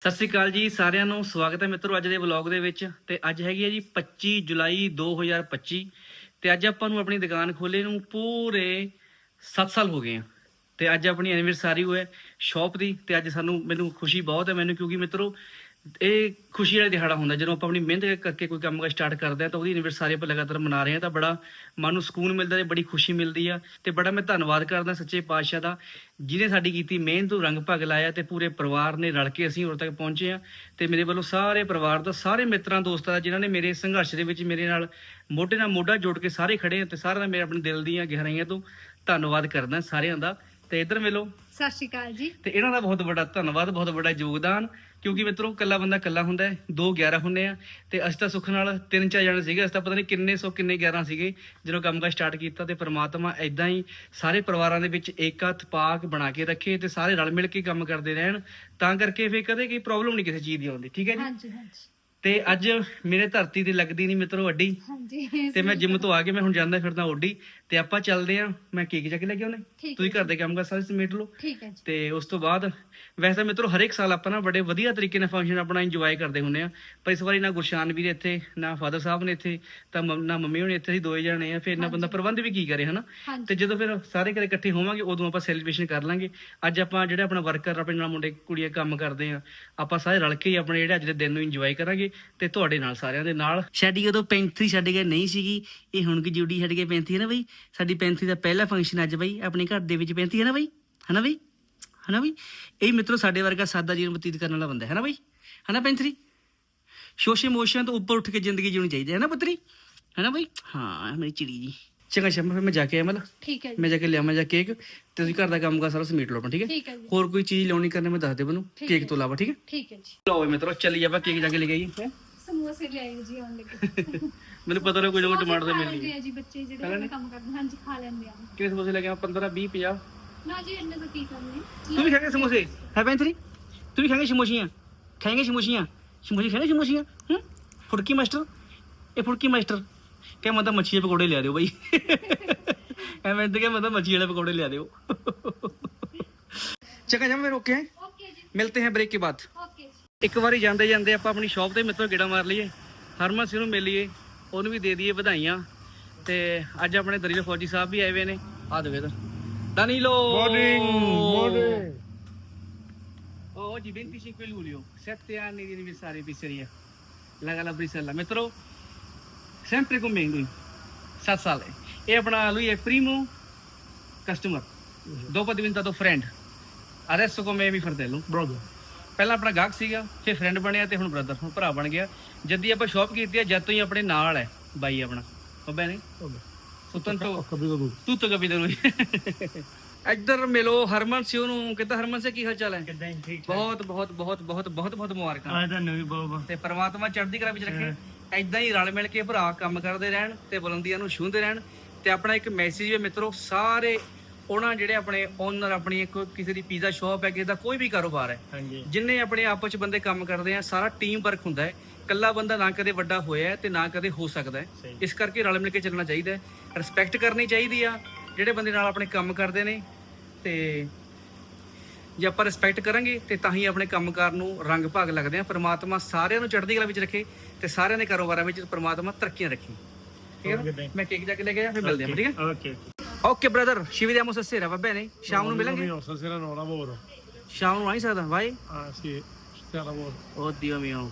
ਸਤਿ ਸ੍ਰੀ ਅਕਾਲ ਜੀ, ਸਾਰਿਆਂ ਨੂੰ ਸਵਾਗਤ ਹੈ ਮਿੱਤਰੋ ਅੱਜ ਦੇ ਵਲੌਗ ਦੇ ਵਿੱਚ। ਤੇ ਅੱਜ ਹੈਗੀ ਹੈ ਜੀ 25 ਜੁਲਾਈ 2025 ਤੇ ਅੱਜ ਆਪਾਂ ਨੂੰ ਆਪਣੀ ਦੁਕਾਨ ਖੋਲੇ ਨੂੰ ਪੂਰੇ 7 ਸਾਲ ਹੋ ਗਏ ਆ। ਤੇ ਅੱਜ ਆਪਣੀ ਐਨੀਵਰਸਰੀ ਹੋਇਆ ਸ਼ਾਪ ਦੀ। ਤੇ ਅੱਜ ਸਾਨੂੰ, ਮੈਨੂੰ ਖੁਸ਼ੀ ਬਹੁਤ ਹੈ, ਮੈਨੂੰ ਕਿਉਂਕਿ ਮਿੱਤਰੋ ਇਹ ਖੁਸ਼ੀ ਵਾਲਾ ਦਿਹਾੜਾ ਹੁੰਦਾ, ਜਦੋਂ ਆਪਾਂ ਆਪਣੀ ਮਿਹਨਤ ਕਰਕੇ ਕੋਈ ਕੰਮ ਸਟਾਰਟ ਕਰਦੇ ਆ ਤਾਂ ਉਹਦੀ ਐਨੀਵਰਸਰੀ ਆਪਾਂ ਲਗਾਤਾਰ ਮਨਾ ਰਹੇ ਆ ਤਾਂ ਬੜਾ ਮਨ ਨੂੰ ਸਕੂਨ ਮਿਲਦਾ ਤੇ ਬੜੀ ਖੁਸ਼ੀ ਮਿਲਦੀ ਆ ਤੇ ਬੜਾ ਮੈਂ ਧੰਨਵਾਦ ਕਰਦਾ ਸੱਚੇ ਪਾਤਸ਼ਾਹ ਦਾ, ਜਿਹਨੇ ਸਾਡੀ ਕੀਤੀ ਮਿਹਨਤ ਨੂੰ ਰੰਗ ਭਗ ਲਾਇਆ ਤੇ ਪੂਰੇ ਪਰਿਵਾਰ ਨੇ ਰਲ ਕੇ ਅਸੀਂ ਉਰੇ ਤੱਕ ਪਹੁੰਚੇ ਆ ਤੇ ਮੇਰੇ ਵੱਲੋਂ ਸਾਰੇ ਪਰਿਵਾਰ ਦਾ, ਸਾਰੇ ਮਿੱਤਰਾਂ, ਦੋਸਤਾਂ ਦਾ, ਜਿਨ੍ਹਾਂ ਨੇ ਮੇਰੇ ਸੰਘਰਸ਼ ਦੇ ਵਿੱਚ ਮੇਰੇ ਨਾਲ ਮੋਢੇ ਨਾਲ ਮੋਢਾ ਜੋੜ ਕੇ ਸਾਰੇ ਖੜੇ ਆ ਤੇ ਸਾਰਿਆਂ ਦਾ ਮੇਰੇ ਆਪਣੇ ਦਿਲ ਦੀਆਂ ਗਹਿਰਾਈਆਂ ਤੋਂ ਧੰਨਵਾਦ ਕਰਦਾ ਸਾਰਿਆਂ ਦਾ ਤੇ ਇਧਰ ਮਿਲੋ ਸਤਿ ਸ਼੍ਰੀ ਅਕਾਲ ਜੀ। ਤੇ ਇਹਨਾਂ ਦਾ ਬਹੁਤ ਵੱਡਾ ਧੰਨਵਾਦ ਬਹੁਤ ਵੱਡਾ ਯੋਗਦਾਨ ਕਿਉਂਕਿ ਮਿੱਤਰੋ ਕੱਲਾ ਬੰਦਾ ਕੱਲਾ ਹੁੰਦਾ ਹੈ ਦੋ 11 ਹੁੰਨੇ ਆ ਤੇ ਅਸੀਂ ਤਾਂ ਸੁੱਖ ਨਾਲ ਤਿੰਨ ਚਾਰ ਜਣੇ ਸੀਗੇ ਅਸੀਂ ਤਾਂ ਪਤਾ ਨਹੀਂ ਕਿੰਨੇ ਸੌ ਕਿੰਨੇ 11 ਸੀਗੇ ਜਦੋਂ ਕੰਮ ਦਾ ਸਟਾਰਟ ਕੀਤਾ ਤੇ ਪ੍ਰਮਾਤਮਾ ਐਦਾਂ ਹੀ ਸਾਰੇ ਪਰਿਵਾਰਾਂ ਦੇ ਵਿੱਚ ਹੱਥ ਪਾਕ ਬਣਾ ਕੇ ਰੱਖੇ ਤੇ ਸਾਰੇ ਰਲ ਮਿਲ ਕੇ ਕੰਮ ਕਰਦੇ ਰਹਿਣ ਤਾਂ ਕਰਕੇ ਫੇਰ ਕਦੇ ਕੋਈ ਪ੍ਰੋਬਲਮ ਨਹੀਂ ਕਿਸੇ ਚੀਜ਼ ਦੀ ਆਉਂਦੀ ਠੀਕ ਹੈ ਜੀ? ਹਾਂਜੀ ਹਾਂਜੀ। ਤੇ ਅੱਜ ਮੇਰੇ ਧਰਤੀ ਤੇ ਲੱਗਦੀ ਨਹੀਂ ਮਿੱਤਰੋ ਅੱਡੀ ਹਾਂਜੀ। ਤੇ ਮੈਂ ਜਿੰਮ ਤੋਂ ਆ ਕੇ ਮੈਂ ਹੁਣ ਜਾਂਦਾ ਫਿਰਦਾ ਓਡੀ। ਤੇ ਆਪਾਂ ਚੱਲਦੇ ਆ। ਮੈਂ ਕੇਕ ਚੱਕ ਲੈ ਕੇ ਆਉਣੇ। ਠੀਕ ਤੁਸੀਂ ਘਰ ਦੇ ਕੰਮ ਕਰ ਸਾਰੇ ਸਮੇਟ ਲਓ। ਠੀਕ ਹੈ ਜੀ। ਤੇ ਉਸ ਤੋਂ ਬਾਅਦ ਵੈਸੇ ਮਿੱਤਰੋ ਹਰ ਇੱਕ ਸਾਲ ਆਪਾਂ ਨਾ ਬੜੇ ਵਧੀਆ ਤਰੀਕੇ ਨਾਲ ਫੰਕਸ਼ਨ ਆਪਣਾ ਇੰਜੋਏ ਕਰਦੇ ਹੁੰਦੇ ਆ। ਪਰ ਇਸ ਵਾਰੀ ਨਾ ਗੁਰਸ਼ਾਨ ਵੀਰ ਇੱਥੇ ਨਾ ਫਾਦਰ ਸਾਹਿਬ ਨੇ ਇੱਥੇ ਤਾਂ ਨਾ ਮੰਮੀ ਹੋਣੀ ਇੱਥੇ ਸੀ ਦੋਏ ਜਣੇ ਆ। ਫਿਰ ਨਾ ਬੰਦਾ ਪ੍ਰਬੰਧ ਵੀ ਕੀ ਕਰੇ ਹਨਾ? ਤੇ ਜਦੋਂ ਫਿਰ ਸਾਰੇ ਘਰੇ ਇਕੱਠੇ ਹੋਵਾਂਗੇ ਉਦੋਂ ਆਪਾਂ ਸੈਲੀਬ੍ਰੇਸ਼ਨ ਕਰ ਲਾਂਗੇ। ਅੱਜ ਆਪਾਂ ਜਿਹੜੇ ਆਪਣਾ ਵਰਕਰ ਆਪਣੇ ਨਾਲ ਮੁੰਡੇ ਕੁੜੀਆਂ ਕੰਮ ਕਰਦੇ ਆ ਆਪਾਂ ਸਾਰੇ ਰਲ ਕੇ ਹੀ ਆਪਣੇ ਜਿਹੜੇ ਅੱਜ ਦੇ ਦਿਨ ਨੂੰ ਇੰਜੋਏ ਕਰਾਂਗੇ। ਤੇ ਤੁਹਾਡੇ ਨਾਲ ਸਾਰਿਆਂ ਦੇ ਨਾਲ। ਸਾਡੀ ਉਦੋਂ 35 ਛੱਡ ਕੇ ਨਹੀਂ ਸੀਗੀ। ਇਹ ਹੁਣ ਕੀ ਡਿਊਟੀ ਛੱਡ ਕੇ 35 ਹੈ ਨਾ ਬਈ? ਸਾਡੀ 35 ਦਾ ਪਹਿਲਾ ਫੰਕਸ਼ਨ ਅੱਜ ਬਈ, ਆਪਣੇ ਘਰ ਦੇ ਵਿੱਚ 35 ਹੈ ਨਾ ਬਈ? ਹਨਾ ਬਈ? ਹਨਾ ਬਈ? ਇਹ ਮਿੱਤਰੋ ਸਾਡੇ ਵਰਗਾ ਸਾਦਾ ਜੀਵਨ ਬਤੀਤ ਕਰਨ ਵਾਲਾ ਬੰਦਾ ਹੈ ਨਾ ਬਈ? ਹਨਾ 35 ਸ਼ੋਸ਼ੇ ਮੋਸ਼ਨ ਤੋਂ ਉੱਪਰ ਉੱਠ ਕੇ ਜ਼ਿੰਦਗੀ ਜਿਉਣੀ ਚਾਹੀਦੀ ਹੈ ਨਾ ਪੁੱਤਰੀ? ਹਨਾ ਬਈ? ਹਾਂ ਮੇਰੀ ਚਿੜੀ ਜੀ। ਚੰਗਾ ਸ਼ਮਾ ਫਿਰ ਮੈਂ ਜਾ ਕੇ ਆਇਆ ਮਤਲਬ। ਠੀਕ ਹੈ ਜੀ। ਮੈਂ ਜਾ ਕੇ ਲਿਆਵਾਂ ਜਾ ਕੇਕ ਤੇ ਤੁਸੀਂ ਘਰ ਦਾ ਕੰਮ ਕਰ ਸਾਰਾ ਸਮੇਟ ਲਓ ਆਪਣਾ, ਠੀਕ ਹੈ? ਠੀਕ ਹੈ ਜੀ। ਹੋਰ ਕੋਈ ਚੀਜ਼ ਲਾਉਣੀ ਕਰਨੇ ਮੈਂ ਦੱਸ ਦੇ ਮੈਨੂੰ ਠੀਕ ਕੇਕ ਹੈ। ਤੋਂ ਇਲਾਵਾ ਠੀਕ ਹੈ? ਠੀਕ ਹੈ ਜੀ। ਲਓ ਮਿੱਤਰੋ ਚੱਲੀ ਆਪਾਂ ਕੇਕ ਜਾ ਕੇ ਲੈ ਕੇ ਆਈਏ ਹੈਂ? ਸਮੋਸੇ ਲਿਆਏ ਜੀ ਆਉਣ ਲੱਗੇ। ਮੈਨੂੰ ਪਤਾ ਨਹੀਂ ਕੋਈ ਨਾ ਕੋਈ ਟਮਾਟਰ ਦੇ ਖਾ ਮਿਲ ਲੈਂਦੇ ਆ ਜੀ ਬੱਚੇ ਜਿਹੜੇ ਖਾ ਲੈਂਦੇ? ਆਪਣੇ ਕੰਮ ਕਰਦੇ ਹਾਂਜੀ ਖਾ ਲੈਂਦੇ ਆ। ਕਿੰਨੇ ਸਮੋਸੇ ਲੈ ਕੇ ਆ 15 20 50 ਨਾ ਜੀ ਇੰਨੇ ਤਾਂ ਕੀ ਕਰਨੇ? ਤੂੰ ਵੀ ਖਾਏਂਗੇ ਸਮੋਸੇ? ਹੈ ਪੈਂਥਰੀ ਤੂੰ ਵੀ ਖਾਏਂਗੇ ਸਮੋਸੀਆਂ? ਖਾਏਂਗੇ ਸਮੋਸੀਆਂ? ਸਮੋਸੇ ਖਾਣੇ ਸਮੋਸੀਆਂ? ਹੂੰ? ਫੁੜਕੀ ਮਾਸਟਰ? ਇਹ ਫੁੜਕੀ ਮਾਸਟਰ ਕਹੇ ਮੈਂ ਤਾਂ ਮੱਛੀ ਦੇ ਪਕੌੜੇ ਲਿਆ ਦਿਓ ਬਾਈ ਐਵੇਂ ਤੇ ਕਿ ਮੈਂ ਤਾਂ ਮੱਛੀ ਵਾਲੇ ਪਕੌੜੇ ਲਿਆ ਦਿਓ ਚੰਗਾ ਜਮ ਮੈਂ ਰੋਕੇ ਹੈ ਓਕੇ ਜੀ ਮਿਲਤੇ हैं ब्रेक के बाद ਓਕੇ ਜੀ ਇੱਕ ਵਾਰੀ ਜਾਂਦੇ ਜਾਂਦੇ ਆਪਾਂ ਆਪਣੀ ਸ਼ਾਪ ਤੇ ਮਿੱਤਰੋ ਗੇੜਾ ਮਾਰ ਲਈਏ ਹਰਮਨ ਸਿੰਘ ਨੂੰ ਮਿਲ ਲਈਏ ਉਹਨੂੰ ਵੀ ਦੇ ਦਈਏ ਵਧਾਈਆਂ ਤੇ ਅੱਜ ਆਪਣੇ ਦਰੀਲ ਫੌਜੀ ਸਾਹਿਬ ਵੀ ਆਏ ਹੋਏ ਨੇ ਆ ਦੇਵੇ ਤਾਂ Danilo Morning, Oh, oggi 25 luglio, 7 anni di anniversario di pizzeria. La Gala Brisella. Sempre lui. 7 sale. E ਆਪਣਾ lui è primo customer. Dopo è diventato friend. Adesso come mio fratello. brother. ਪਹਿਲਾਂ ਆਪਣਾ ਗਾਹਕ ਸੀਗਾ ਫਿਰ ਫਰੈਂਡ ਬਣਿਆ ਤੇ ਹੁਣ ਬ੍ਰਦਰ ਹੁਣ ਭਰਾ ਬਣ ਗਿਆ ਜਦ ਦੀ ਆਪਾਂ ਸ਼ਾਪ ਕੀਤੀ ਹੈ ਜਦ ਤੋਂ ਹੀ ਆਪਣੇ ਨਾਲ ਹੈ ਬਾਈ ਆਪਣਾ ਬੱਬੇ ਨੇ. ਸੁਤਨ ਤੋਂ Ho capito tutto. tutto capito lui ਇੱਧਰ ਮਿਲੋ ਹਰਮਨ ਸਿੰਘ ਨੂੰ ਕਿੱਦਾਂ ਹਰਮਨ ਸਿੰਘ ਕੀ ਹਾਲ ਚਾਲ ਹੈ ਕਿੱਦਾਂ ਠੀਕ ਬਹੁਤ ਬਹੁਤ ਬਹੁਤ ਬਹੁਤ ਬਹੁਤ ਬਹੁਤ ਮੁਬਾਰਕਾਂ ਆ ਤੁਹਾਨੂੰ ਵੀ ਬਹੁਤ ਬਹੁਤ ਤੇ ਪ੍ਰਮਾਤਮਾ ਚੜ੍ਹਦੀ ਕਲਾ ਵਿੱਚ ਰੱਖੇ ਐਦਾਂ ਹੀ ਰਲ ਮਿਲ ਕੇ ਭਰਾ ਕੰਮ ਕਰਦੇ ਰਹਿਣ ਤੇ ਬੁਲੰਦੀਆਂ ਨੂੰ ਛੂੰਹਦੇ ਰਹਿਣ ਤੇ ਆਪਣਾ ਇੱਕ ਮੈਸੇਜ ਵੀ ਮਿੱਤਰੋ ਸਾਰੇ ਉਹਨਾਂ ਜਿਹੜੇ ਆਪਣੇ ਓਨਰ ਆਪਣੀ ਇੱਕ ਕਿਸੇ ਦੀ ਪੀਜ਼ਾ ਸ਼ਾਪ ਹੈ ਕਿਸੇ ਦਾ ਕੋਈ ਵੀ ਕਾਰੋਬਾਰ ਹੈ ਜਿੰਨੇ ਆਪਣੇ ਆਪਸ ਚ ਬੰਦੇ ਕੰਮ ਕਰਦੇ ਆ ਸਾਰਾ ਟੀਮ ਵਰਕ ਹੁੰਦਾ ਹੈ। ਇਕੱਲਾ ਬੰਦਾ ਨਾ ਕਦੇ ਵੱਡਾ ਹੋਇਆ ਹੈ ਤੇ ਨਾ ਕਦੇ ਹੋ ਸਕਦਾ ਹੈ। ਇਸ ਕਰਕੇ ਰਲ ਮਿਲ ਕੇ ਚੱਲਣਾ ਚਾਹੀਦਾ ਹੈ। ਰਿਸਪੈਕਟ ਕਰਨੀ ਚਾਹੀਦੀ ਆ ਜਿਹੜੇ ਬੰਦੇ ਨਾਲ ਆਪਣੇ ਕੰਮ ਕਰਦੇ ਨੇ ਤੇ ਜੇ ਆਪਾਂ ਰਿਸਪੈਕਟ ਕਰਾਂਗੇ ਤੇ ਤਾਂ ਹੀ ਆਪਣੇ ਕੰਮਕਾਰ ਨੂੰ ਰੰਗ ਭਾਗ ਲੱਗਦੇ ਆ ਪ੍ਰਮਾਤਮਾ ਸਾਰਿਆਂ ਨੂੰ ਚੜ੍ਹਦੀ ਕਲਾ ਵਿੱਚ ਰੱਖੇ ਤੇ ਸਾਰਿਆਂ ਦੇ ਕਾਰੋਬਾਰਾਂ ਵਿੱਚ ਪ੍ਰਮਾਤਮਾ ਤਰੱਕੀਆਂ ਰੱਖੇ ਠੀਕ ਹੈ? ਮੈਂ ਕੇਕ ਜਾ ਕੇ ਲੈ ਕੇ ਆ ਫਿਰ ਮਿਲਦੇ ਆ ਠੀਕ ਹੈ okay okay brother ci vediamo stasera va bene ਸ਼ਾਮ ਨੂੰ ਮਿਲਾਂਗੇ Io stasera no lavoro. ਸ਼ਾਮ ਨੂੰ ਆਈ ਸਕਦਾ Ah sì, stasera lavoro. Oddio mio.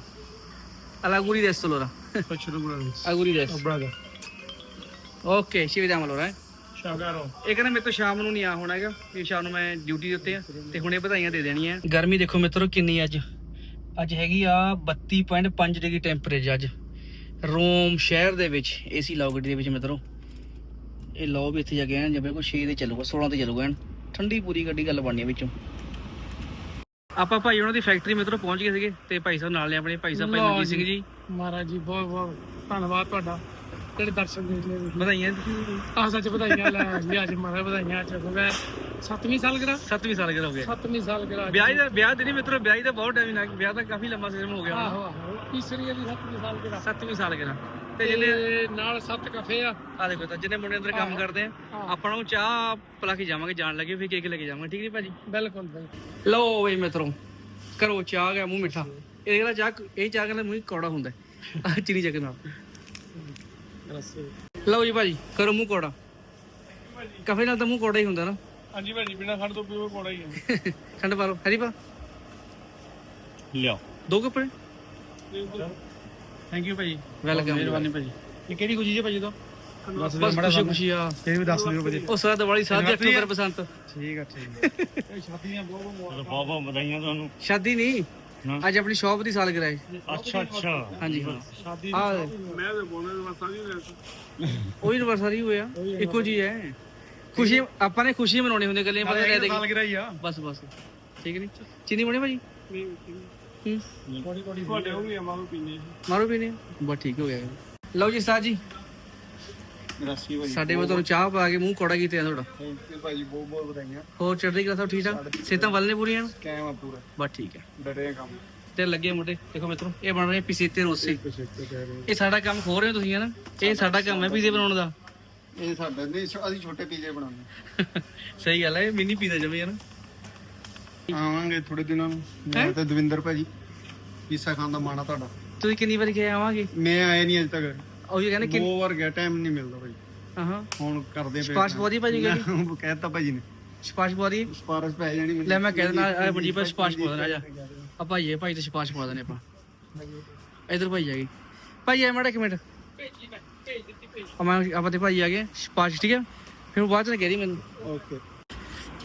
All'auguri adesso allora. Faccio auguri. Auguri Oh adesso. brother. Ok, ci vediamo allora, eh. Ciao caro. ਇਹ ਕਹਿੰਦਾ ਮੇਰੇ ਤੋਂ ਸ਼ਾਮ ਨੂੰ ਨਹੀਂ ਆ ਹੋਣਾ ਹੈਗਾ। ਇਹ ਸ਼ਾਮ ਨੂੰ ਮੈਂ ਡਿਊਟੀ ਦੇ ਉੱਤੇ ਆ ਤੇ ਹੁਣੇ ਵਧਾਈਆਂ ਦੇ ਦੇਣੀਆਂ ਗਰਮੀ ਦੇਖੋ ਮਿੱਤਰੋ ਕਿੰਨੀ ਅੱਜ। ਅੱਜ ਹੈਗੀ ਆ 32.5 ਡਿਗਰੀ ਟੈਂਪਰੇਚਰ ਅੱਜ। ਰੋਮ ਸ਼ਹਿਰ ਦੇ ਵਿੱਚ ਏਸੀ ਲਾਓ ਗੱਡੀ ਦੇ ਵਿੱਚ ਮਿੱਤਰੋ। ਇਹ ਲਾਓ ਵੀ ਇੱਥੇ ਜਾ ਕੇ ਐਨ ਜਿਵੇਂ ਕੋਈ 6 ਤੇ ਚੱਲੂਗਾ 16 ਤੇ ਚੱਲੂਗਾ ਐਨ ਠੰਡੀ ਪੂਰੀ ਗੱਡੀ ਗੱਲ ਬਣਨੀ ਆ ਵਿੱਚੋਂ। ਆਪਾਂ ਭਾਈ ਉਹਨਾਂ ਦੀ ਫੈਕਟਰੀ ਮਿੱਤਰੋ ਪਹੁੰਚ ਗਏ ਸੀਗੇ ਤੇ ਭਾਈ ਸਾਹਿਬ ਨਾਲ ਨੇ ਆਪਣੇ ਭਾਈ ਸਾਹਿਬ ਭਾਈ ਮਨਜੀਤ ਸਿੰਘ। ਜੀ। ਮਹਾਰਾਜ ਜੀ ਬਹੁਤ ਬਹੁਤ ਧੰਨਵਾਦ ਤੁਹਾਡਾ। ਜਿਹੜੇ ਦਰਸ਼ਨ ਦੇ ਲਈ ਵਧਾਈਆਂ ਆ ਸੱਚ ਵਧਾਈਆਂ ਲੈ ਜੀ ਅੱਜ ਮਹਾਰਾਜ ਵਧਾਈਆਂ ਅੱਜ ਹੋ ਗਿਆ 7ਵੀਂ ਸਾਲ ਕਰਾ 7ਵੀਂ ਸਾਲ ਹੋ ਗਿਆ? 7ਵੀਂ ਸਾਲ ਕਰਾ ਵਿਆਹ ਦਾ ਵਿਆਹ ਦੇ ਨਹੀਂ ਮਿੱਤਰੋ ਵਿਆਹ ਦਾ ਬਹੁਤ ਟਾਈਮ ਲੱਗ ਵਿਆਹ ਤਾਂ ਕਾਫੀ ਲੰਮਾ ਸਿਸਟਮ ਹੋ ਗਿਆ। ਆਹੋ ਆਹੋ। ਤੀਸਰੀ ਦੀ 7ਵੀਂ ਸਾਲ ਕਰਾ 7ਵੀਂ ਸਾਲ ਗਿਆ ਤੇ ਜਿਹਨੇ ਨਾਲ ਸੱਤ ਕਫੇ ਆ। ਆ ਦੇਖੋ ਤਾਂ ਜਿਹਨੇ ਮੁੰਡੇ ਅੰਦਰ ਕੰਮ। ਕਰਦੇ ਆ। ਆਪਾਂ ਨੂੰ ਚਾਹ ਪਿਲਾ ਕੇ ਜਾਵਾਂਗੇ ਜਾਣ ਲੱਗੇ ਫਿਰ ਕੇਕ ਲੈ ਕੇ ਜਾਵਾਂਗੇ। ਠੀਕ ਨਹੀਂ ਭਾਜੀ? ਬਿਲਕੁਲ ਬਿਲਕੁਲ। ਲਓ ਬਈ ਮਿੱਤਰੋ ਕਰੋ ਚਾਹ ਗਿਆ ਮੂੰਹ ਮਿੱਠਾ। ਇਹ ਕਹਿੰਦਾ ਚਾਹ ਇਹ ਚਾਹ ਕਹਿੰਦਾ ਮੂੰਹ ਕੌੜਾ ਹੁੰਦਾ। ਚੀਨੀ ਚੱਕ ਨਾਲ। ਰਸੇ ਲਓ ਜੀ ਭਾਜੀ ਕਰੋ ਮੂੰਹ ਕੌੜਾ। ਕਾਫੇ ਨਾਲ ਤਾਂ ਮੂੰਹ ਕੌੜਾ ਹੀ ਹੁੰਦਾ ਨਾ। ਹਾਂਜੀ ਭਾਜੀ ਬਿਨਾ ਖੰਡ ਤੋਂ ਪੀਓ ਕੋੜਾ ਹੀ ਹੈ ਖੰਡ ਪਾ ਲਓ। ਹਰੀ ਪਾ। ਲਿਆਓ। ਦੋ ਕੱਪੜੇ। ਥੈਂਕ ਯੂ ਭਾਜੀ। ਵੈਲਕਮ ਮਿਹਰਬਾਨੀ ਭਾਜੀ। ਇਹ ਕਿਹੜੀ ਕੁਝ ਜੀ ਭਾਜੀ ਤੋਂ? ਬਸ ਬਸ ਖੁਸ਼ੀ ਖੁਸ਼ੀ ਆ। ਇਹ ਵੀ ਦੱਸ ਦਿਓ ਭਾਜੀ। ਉਹ ਸਾਰਾ ਦੀਵਾਲੀ ਸਾਧ ਅਕਤੂਬਰ ਬਸੰਤ। ਠੀਕ ਆ ਠੀਕ ਇਹ ਸ਼ਾਦੀਆਂ ਬਹੁਤ ਬਹੁਤ ਬਹੁਤ ਵਧਾਈਆਂ ਤੁਹਾਨੂੰ। ਸ਼ਾਦੀ ਨਹੀਂ। ਅੱਜ ਆਪਣੀ ਸ਼ਾਪ ਦੀ ਸਾਲਗਿਰਾ ਹੈ ਅੱਛਾ ਅੱਛਾ। ਹਾਂਜੀ। ਹਾਂ। ਸ਼ਾਦੀ ਆ ਮੈਂ ਤੇ ਬੋਲਣ ਵਾਸਤਾ ਨਹੀਂ ਉਹੀ ਐਨਵਰਸਰੀ ਹੋਇਆ ਇੱਕੋ ਜੀ ਹੈ ਖੁਸ਼ੀ ਆਪਾਂ ਨੇ ਖੁਸ਼ੀ ਮਨਾਉਣੀ ਹੁੰਦੀ ਗੱਲਾਂ ਪਤਾ ਲੈ ਦੇ ਸਾਲ ਗਿਰਾਈ ਆ। ਬਸ ਬਸ। ਠੀਕ ਨਹੀਂ? ਚੀਨੀ ਬਣੀ ਭਾਜੀ? ਹੂੰ। ਥੋੜੀ ਥੋੜੀ ਤੁਹਾਡੇ ਉਹ ਵੀ ਆਵਾਂ ਪੀਣੇ ਮਾਰੋ ਨਹੀਂ ਬਸ ਠੀਕ ਹੋ ਗਿਆ। ਲਓ ਜੀ ਸਾਜ ਜੀ। ਸਾਡੇ ਵੱਲ ਤੁਹਾਨੂੰ ਚਾਹ ਪਾ ਕੇ ਮੂੰਹ ਕੋੜਾ ਕੀਤੇ ਆ ਤੁਹਾਡਾ। ਥੈਂਕ ਯੂ ਭਾਜੀ ਬਹੁਤ ਬਹੁਤ ਵਧਾਈਆਂ। ਹੋਰ ਚੜ੍ਹਦੀ ਕਲਾ ਸਭ ਠੀਕ ਠਾਕ? ਸਿਹਤਾਂ ਵੱਲ ਨੇ ਪੂਰੀਆਂ? ਕਾਇਮ ਆ ਪੂਰਾ। ਬਸ ਠੀਕ ਹੈ। ਡਰੇ ਕੰਮ। ਤੇ ਲੱਗੇ ਮੁੰਡੇ ਦੇਖੋ ਮਿੱਤਰੋ ਇਹ ਬਣ ਰਹੇ ਪੀਸੀਤੇ ਰੋਸੇ ਕੁਛ ਕਹਿ ਰਹੇ ਇਹ ਸਾਡਾ ਕੰਮ ਖੋ ਰਹੇ ਹੋ ਤੁਸੀਂ ਹਨਾ? ਇਹ ਸਾਡਾ ਕੰਮ ਹੈ ਪੀਜ਼ੇ ਬਣਾਉਣ ਦਾ। ਇਹ ਸਾਡਾ ਨਹੀਂ ਅਸੀਂ ਛੋਟੇ ਪੀਜ਼ੇ ਬਣਾਉਂਦੇ ਸਹੀ ਗੱਲ ਹੈ ਇਹ ਮਿੰਨੀ ਪੀਜ਼ਾ ਜਮੇ ਹਨਾ। ਆਵਾਂਗੇ ਥੋੜੇ ਦਿਨਾਂ ਨੂੰ। ਮੈਂ ਤੇ ਦਵਿੰਦਰ ਭਾਜੀ ਪੀਸਾ ਖਾਣ ਦਾ ਮਾਣਾ ਤੁਹਾਡਾ। ਤੁਸੀਂ ਕਿੰਨੀ ਵਾਰ ਗਏ ਆਵਾਂਗੇ? ਮੈਂ ਆਇਆ ਨਹੀਂ ਅਜੇ ਤੱਕ। ਉਹ ਕਹਿੰਦੇ ਕਿ ਦੋ ਵਾਰ ਗਿਆ ਟਾਈਮ ਨਹੀਂ ਮਿਲਦਾ ਭਾਜੀ ਹਾਂ ਹੁਣ ਕਰਦੇ ਪਏ ਸਪਾਸ਼ ਬਹੁਤ ਭਾਜੀ ਉਹ ਕਹਿਤਾ ਭਾਜੀ ਨੇ। ਸਪਾਸ਼ ਬਹੁਤ ਹੀ। ਸਪਾਰਸ਼ ਪੈ ਜਾਣੀ ਮੈਨੂੰ। ਲੈ ਮੈਂ ਕਹਿ ਦਿੰਦਾ ਆ ਬੜੀ ਪਾ ਸਪਾਸ਼ ਪਾ ਦੇਣਾ ਜਾ ਆ ਭਾਈ ਇਹ ਭਾਈ ਤੇ ਸਪਾਸ਼ ਪਾ ਦੇਣੇ ਆਪਾਂ। ਇਧਰ ਭਾਈ ਆ ਗਏ ਭਾਈ ਆ ਮੜਾ ਇੱਕ ਮਿੰਟ। ਆ ਮੈਂ ਆਪਾਂ ਤੇ ਭਾਈ ਆ ਗਏ ਸਪਾਸ਼ ਠੀਕ ਹੈ? ਫਿਰ ਬਾਅਦ ਚ ਕਹਿ ਰਹੀ ਮੈਨੂੰ। ਓਕੇ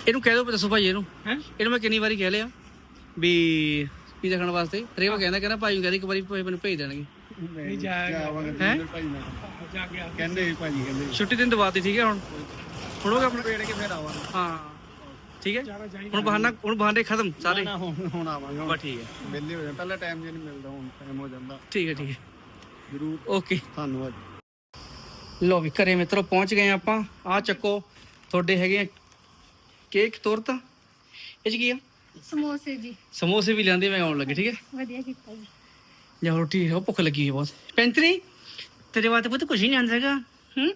ਇਹਨੂੰ ਕਹਿ ਦੋ ਦੱਸੋ ਭਾਈ ਇਹਨੂੰ। ਹੈ? ਇਹਨੂੰ ਮੈਂ ਕਿੰਨੀ ਵਾਰੀ ਕਹਿ ਲਿਆ ਵੀ ਪੀਜ਼ਾ ਖਾਣ ਵਾਸਤੇ। ਰੇਵਾ ਕਹਿੰਦਾ ਕਹਿੰਦਾ ਭਾਈ ਨੂੰ ਕਹਿੰਦੇ ਇੱਕ ਵਾਰੀ ਭਾਈ ਮੈਨੂੰ ਭੇਜ ਦੇਣਗੇ। ਨਹੀਂ ਜਾਵਾਂਗੇ ਹੈਂ? ਦਵਿੰਦਰ ਭਾਜੀ ਨਾਲ। ਜਾ ਗਿਆ। ਕਹਿੰਦੇ ਸੀ ਭਾਜੀ ਕਹਿੰਦੇ ਛੁੱਟੀ ਦਿਨ ਦਵਾਤੀ ਠੀਕ ਹੈ ਹੁਣ? ਹੁਣ ਹੋ ਗਿਆ ਆਪਣਾ? ਪੇੜ ਕੇ ਫਿਰ ਆਵਾਂਗੇ। ਹਾਂ। ਠੀਕ ਹੈ? ਹੁਣ ਬਹਾਨਾ ਹੁਣ ਬਹਾਨੇ ਖਤਮ ਸਾਰੇ? ਨਾ ਹੁਣ ਹੁਣ ਆਵਾਂਗੇ ਹੁਣ। ਠੀਕ ਹੈ। ਵਿਹਲੇ ਹੋ ਜਾ ਪਹਿਲਾਂ ਟਾਈਮ ਜੇ ਨਹੀਂ ਮਿਲਦਾ ਹੁਣ ਟਾਈਮ ਹੋ ਜਾਂਦਾ। ਠੀਕ ਹੈ ਠੀਕ ਹੈ। ਜ਼ਰੂਰ। ਓਕੇ। ਧੰਨਵਾਦ। ਲੋ ਵੀ ਘਰੇ ਮਿੱਤਰੋ ਪਹੁੰਚ ਗਏ ਆਪਾਂ। ਆ ਚੱਕੋ ਤੁਹਾਡੇ ਹੈਗੇ ਆ ਕੇਕ ਤੋਰਤਾ। ਇਹ ਚ ਕੀ ਆ? ਸਮੋਸੇ ਜੀ। ਸਮੋਸੇ ਵੀ ਲਿਆਂਦੇ ਮੈਂ ਆਉਣ ਲੱਗੇ ਠੀਕ ਹੈ? ਵਧੀਆ ਕੀਤਾ ਜੀ। ਜਾਂ ਰੋਟੀ ਉਹ ਭੁੱਖ ਲੱਗੀ ਹੈ ਬਹੁਤ। ਪੈਂਤਰੀ, ਤੇਰੇ ਵਾਸਤੇ ਪੁੱਤ ਕੁਝ ਨਹੀਂ ਆਂਦਾ ਹੈਗਾ, ਹੂੰ?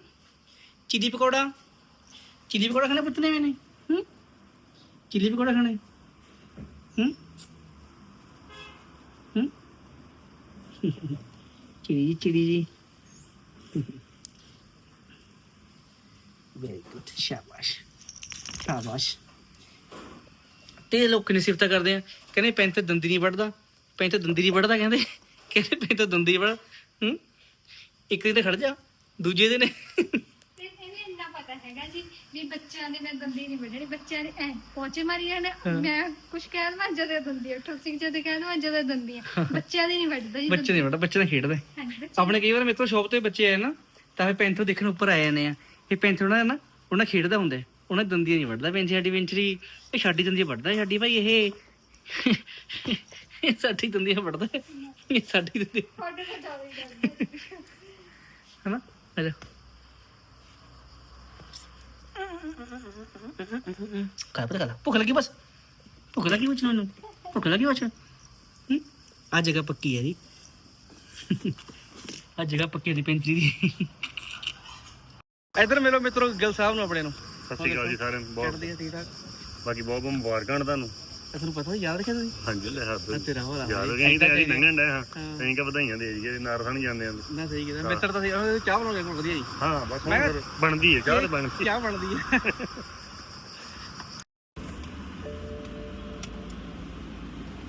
ਚਿੱਲੀ ਪਕੌੜਾ। ਚਿੱਲੀ ਪਕੌੜਾ ਖਾਣਾ ਪੁੱਤ ਨੇ ਮੈਨੇ ਹੂੰ? ਚਿੱਲੀ ਪਕੌੜਾ ਖਾਣੇ, ਹੂੰ? ਹੂੰ? ਚਿੜੀ ਜੀ ਚਿੜੀ ਜੀ। ਵੈਰੀ ਗੁੱਡ ਸ਼ਾਬਾਸ਼ ਸ਼ਾਬਾਸ਼। ਤੇ ਲੋਕ ਨੇ ਸਿਫਤਾਂ ਕਰਦੇ ਆ, ਕਹਿੰਦੇ ਪੈਂਤ ਦੰਦੀ ਨਹੀਂ ਵੱਢਦਾ, ਪੈਂਤੇ ਦੰਦੀ ਨਹੀਂ ਵੱਢਦਾ, ਕਹਿੰਦੇ। ਕਹਿੰਦੇ ਪੈਂਤੇ ਦੰਦੀ ਵੱਢ ਹੂੰ? ਇੱਕ ਦਿਨ ਤੇ ਖੜ ਜਾ ਦੂਜੇ ਦਿਨ ਤੇ ਇਹਨੇ ਇੰਨਾ ਪਤਾ ਹੈਗਾ ਜੀ ਵੀ ਬੱਚਿਆਂ ਦੇ ਮੈਂ ਦੰਦੀ ਨਹੀਂ ਵੱਢਣੀ ਬੱਚਿਆਂ ਦੇ ਐ ਪੋਚੇ ਮਾਰੀਆਂ ਨੇ ਮੈਂ ਕੁਝ ਕਹਿ ਦਵਾਂ ਜਦੋਂ ਦੰਦੀ ਆ ਠੋਸਿੰਗ ਜਦੋਂ ਕਹਿ ਦਵਾਂ ਜਦੋਂ ਦੰਦੀ ਆ। ਬੱਚਿਆਂ ਦੀ ਨਹੀਂ ਵੱਢਦਾ ਜੀ ਬੱਚੇ ਨਹੀਂ ਵੱਢਦਾ ਬੱਚੇ ਨਾਲ ਖੇਡਦੇ। ਹਾਂਜੀ, ਆਪਣੇ ਕਈ ਵਾਰ ਮੇਰੇ ਕੋਲ ਸ਼ੌਪ ਤੇ ਬੱਚੇ ਆਏ ਨਾ ਤਾਂ ਇਹ ਪੈਂਥਰ ਦੇਖਣ ਉੱਪਰ ਆ ਜਾਂਦੇ ਆ। ਇਹ ਪੈਂਥਰ ਉਹਨਾਂ ਨਾ ਉਹਨਾਂ ਖੇਡਦਾ ਹੁੰਦਾ ਹੈ। ਉਹਨਾਂ ਦੰਦੀਆਂ ਨਹੀਂ ਵੱਢਦਾ ਪੈਂਥਰ ਸਾਡੀ ਵੈਂਚਰੀ ਇਹ ਸਾਡੀ ਦੰਦੀਆਂ ਵੱਢਦਾ ਸਾਡੀ ਭਾਈ ਇਹ ਇਹ ਸਾਡੀ ਦੰਦੀਆਂ ਵੱਢਦਾ ਹੈ। ਇਹ ਸਾਡੀ ਤੁਹਾਡੇ ਤੋਂ ਜ਼ਿਆਦਾ ਹੀ ਡਰਦੇ ਹਨਾ? ਆ ਜਾ। ਕਾ ਪਤਾ ਕਾ ਭੁੱਖ ਲੱਗੀ ਬਸ? ਭੁੱਖ ਲੱਗੀ ਬੱਚੇ ਨੂੰ? ਭੁੱਖ ਲੱਗੀ ਬੱਚੇ ਹੂੰ? ਆ ਜਗ੍ਹਾ ਪੱਕੀ ਹੈ ਜੀ ਆ ਜਗ੍ਹਾ ਪੱਕੀ ਹੈ ਦੀ ਪੈਂਚਰੀ ਦੀ। ਇਧਰ ਮਿਲੋ ਮਿੱਤਰੋ ਗਿਲ ਸਾਹਿਬ ਨੂੰ ਆਪਣੇ ਨੂੰ। ਸਤਿ ਸ਼੍ਰੀ ਅਕਾਲ ਜੀ ਸਾਰਿਆਂ ਨੂੰ। ਬਹੁਤ ਠੀਕ ਠਾਕ ਬਾਕੀ ਬਹੁਤ ਬਹੁਤ ਮੁਬਾਰਕਾਂ ਨੇ ਤੁਹਾਨੂੰ। ਤੁਹਾਨੂੰ ਪਤਾ ਯਾਦ ਰੱਖਿਆ ਤੁਸੀਂ? ਹਾਂਜੀ ਲੈ ਹੱਥ ਆ ਤੇਰਾ ਹੋਲਾ ਯਾਦ ਹੋ ਗਿਆ ਅਸੀਂ ਤਾਂ ਅਸੀਂ ਲੰਘਣ। ਅਸੀਂ ਕਾ ਵਧਾਈਆਂ ਦੇ ਜੀਏ ਨਾਰ ਥਣ ਜਾਂਦੇ ਆਂ ਨਾ ਸਹੀ ਕੀਤਾ ਮਿੱਤਰ ਤਾਂ ਸਹੀ ਉਹ ਚਾਹ ਬਣਾਉਂਦੇ ਕੋਲ ਵਧੀਆ ਜੀ। ਹਾਂ ਬਸ ਮੈਂ- ਬਣਦੀ ਹੈ ਚਾਹ ਤੇ ਬਣਦੀ ਚਾਹ ਬਣਦੀ ਹੈ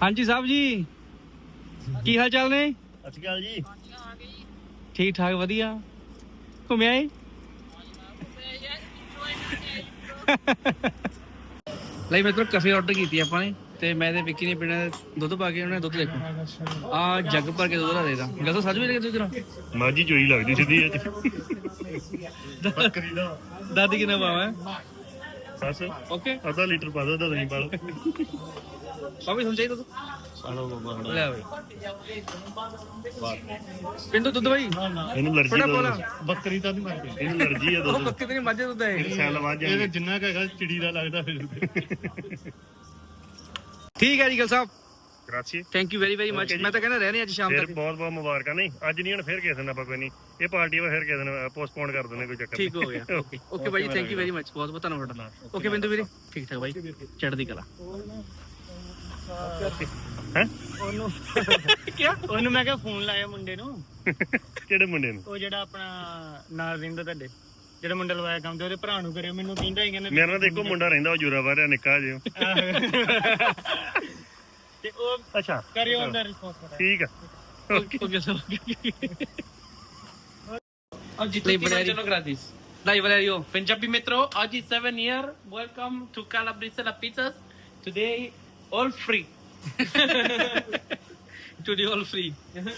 ਹਾਂਜੀ ਸਾਹਿਬ ਜੀ ਕੀ ਹਾਲ ਚਾਲ ਨੇ? ਸਤਿ ਸ਼੍ਰੀ ਅਕਾਲ ਜੀ। ਠੀਕ ਠਾਕ ਵਧੀਆ। ਘੁੰਮਿਆ ਏ ਲਈ ਮਿੱਤਰੋ ਕਾਫੀ ਆਰਡਰ ਕੀਤੀ ਆਪਾਂ ਨੇ ਤੇ ਮੈਂ ਤੇ ਵਿੱਕੀ ਨੇ ਪੀਣਾ ਦੁੱਧ ਪਾ ਕੇ ਉਹਨੇ ਦੁੱਧ ਦੇਖੋ। ਆ ਜੱਗ ਭਰ ਕੇ ਦੁੱਧ ਦਾ ਦੇਦਾ। ਗੱਲ ਸੱਚ ਵੀ ਲੱਗੇ ਦੁੱਧ ਮਾਝੀ ਚੋਈ ਲੱਗਦੀ ਸਿੱਧੀ ਇਹ ਬੱਕਰੀ ਦਾ। ਦਾਦੀ ਕਿੰਨਾ ਪਾਵਾਂ ਸੱਸ ਓਕੇ। ਅੱਧਾ ਲੀਟਰ ਪਾ ਦੋ ਤਾਂ ਤੁਸੀਂ ਪਾ ਲਓ। ਪਾਵੇ ਤੁਹਾਨੂੰ ਚਾਹੀਦਾ ਲੈ ਬਈ ਪਿੰਡੂ ਦੁੱਧ ਬਈ। ਇਹਨੂੰ ਅਲਰਜੀ ਥੋੜਾ ਦਾ। ਬੋਲਾ ਬੱਕਰੀ ਤਾਂ ਨਹੀਂ ਮਾਰਦੇ ਇਹਨੂੰ ਅਲਰਜੀ ਆ ਉਹ ਦੁੱਧ ਬੱਕੇ ਤੇ ਮੱਝ ਦੁੱਧ ਹੈ। ਸੈੱਲ ਵਾਜ ਇਹਦੇ ਜਾਂਦੇ ਜਿੰਨਾ ਕੁ ਹੈਗਾ ਚਿੜੀ ਦਾ ਲੱਗਦਾ ਫਿਰ। ਠੀਕ ਹੈ ਜੀ ਗੱਲ ਸਾਹਿਬ। Karachi thank you very very much. ਮੈਂ ਤਾਂ ਕਹਿੰਦਾ ਰਹਿਣੇ ਅੱਜ ਸ਼ਾਮ ਫਿਰ ਤੱਕ। ਬਹੁਤ ਬਹੁਤ ਮੁਬਾਰਕਾਂ। ਨਹੀਂ ਅੱਜ ਨਹੀਂ ਹੁਣ ਫਿਰ ਕਿਸੇ ਦਿਨ ਆਪਾਂ ਕੋਈ ਨਹੀਂ। ਇਹ ਪਾਰਟੀ ਵਾ ਫਿਰ ਕਿਸੇ ਦਿਨ ਪੋਸਟਪੋਨ ਕਰ ਦਿੰਦੇ ਕੋਈ ਚੱਕਰ ਠੀਕ ਹੋ ਗਿਆ। Okay okay bye thank you very much ਬਹੁਤ ਬਹੁਤ ਧੰਨਵਾਦ। ਓਕੇ ਬਿੰਦੂ ਵੀਰੇ। ਠੀਕ ਠਾਕ ਬਾਈ। ਚੜ੍ਹਦੀ ਕਲਾ। ਹੈ ਉਹਨੂੰ ਕਿਆ ਉਹਨੂੰ ਮੈਂ ਕਿਹਾ ਫੋਨ ਲਾਇਆ ਮੁੰਡੇ ਨੂੰ ਕਿਹੜੇ ਮੁੰਡੇ ਨੂੰ ਉਹ ਜਿਹੜਾ ਆਪਣਾ ਨਾਲ ਰਹਿੰਦਾ ਤੁਹਾਡੇ ਜਿਹੜਾ ਮੁੰਡਾ ਲਵਾਇਆ ਕੰਮ ਤੇ ਉਹਦੇ ਭਰਾ ਨੂੰ ਕਰਿਓ ਮੈਨੂੰ ਕਹਿੰਦਾ ਹੀ ਕਹਿੰਦਾ ਮੇਰੇ ਨਾਲ ਤਾਂ ਇੱਕੋ ਮੁੰਡਾ ਰਹਿੰਦਾ ਉਹ ਜੂਰਾ ਬਾਰਿਆ ਨਿੱਕਾ ਜਿਹਾ ਤੇ ਉਹ ਅੱਛਾ ਕਰਿਓ ਉਹਦਾ ਰਿਸਪੌਂਸ ਕਰਾ ਠੀਕ ਆ ओके सर अब जितने चलो gratis dai Valerio Punjabi Metro, Aji 7 year. Welcome to Calabrisela Pizzas. Today, all free. Today all free.